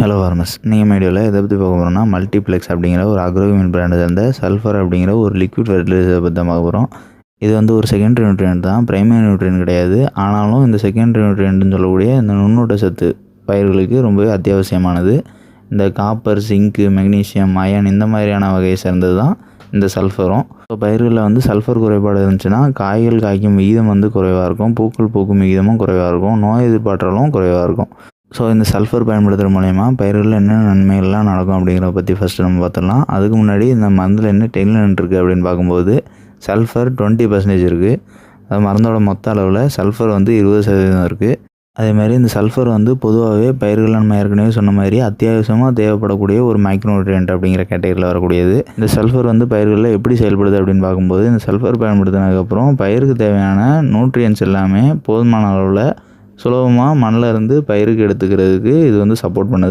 Hello வார்மஸ் நீங்கள் மீடியாவில் எதை பற்றி பார்க்க போகிறோம்னா மல்டிப்ளெக்ஸ் அப்படிங்கிற ஒரு அக்ரோவின் பிராண்டு சேர்ந்த சல்ஃபர் அப்படிங்கிற ஒரு லிக்விட் ஃபெர்டிலைசர் பற்றி தான் பார்க்க போகிறோம் இது வந்து ஒரு செகண்டரி நியூட்ரியன்ட் தான். பிரைமரி நியூட்ரியன் கிடையாது. ஆனாலும் இந்த செகண்டரி நியூட்ரியன்ட்னு சொல்லக்கூடிய இந்த நுண்ணூட்ட சத்து பயிர்களுக்கு ரொம்பவே அத்தியாவசியமானது. இந்த காப்பர் சிங்க்கு மெக்னீசியம் அயன் இந்த மாதிரியான வகையை சேர்ந்தது தான் இந்த சல்ஃபரும் இப்போ பயிர்களில் வந்து சல்ஃபர் குறைபாடு இருந்துச்சுன்னா காய்கள் காய்க்கும் விகிதம் வந்து குறைவாக இருக்கும். பூக்கள் பூக்கும் விகிதமும் குறைவாக இருக்கும். நோய் எதிர்ப்பாற்றலும் குறைவாக இருக்கும். ஸோ இந்த சல்ஃபர் பயன்படுத்துகிற மூலயமா பயிர்களில் என்னென்ன நன்மைகள்லாம் நடக்கும் அப்படிங்கிறத பற்றி ஃபஸ்ட்டு நம்ம பார்த்துடலாம். அதுக்கு முன்னாடி இந்த மருந்தில் என்ன டெக்னிலன் இருக்குது அப்படின்னு பார்க்கும்போது சல்ஃபர் டுவெண்ட்டி பர்சன்டேஜ் இருக்குது அது மருந்தோட மொத்த அளவில் சல்ஃபர் வந்து இருபது சதவீதம் இருக்குது அதேமாதிரி இந்த சல்ஃபர் வந்து பொதுவாகவே பயிர்கள் நம்ம ஏற்கனவே சொன்ன மாதிரி அத்தியாவசியமாக தேவைப்படக்கூடிய ஒரு மைக்ரோட்ரியன்ட் அப்படிங்கிற கேட்டகரியில் வரக்கூடியது. இந்த சல்ஃபர் வந்து பயிர்களில் எப்படி செயல்படுது அப்படின்னு பார்க்கும்போது இந்த சல்ஃபர் பயன்படுத்தினதுக்கப்புறம் பயிருக்கு தேவையான நியூட்ரியன்ஸ் எல்லாமே போதுமான அளவில் சுலபமாக மண்ணில் இருந்து பயிருக்கு எடுத்துக்கிறதுக்கு இது வந்து சப்போர்ட் பண்ணுது.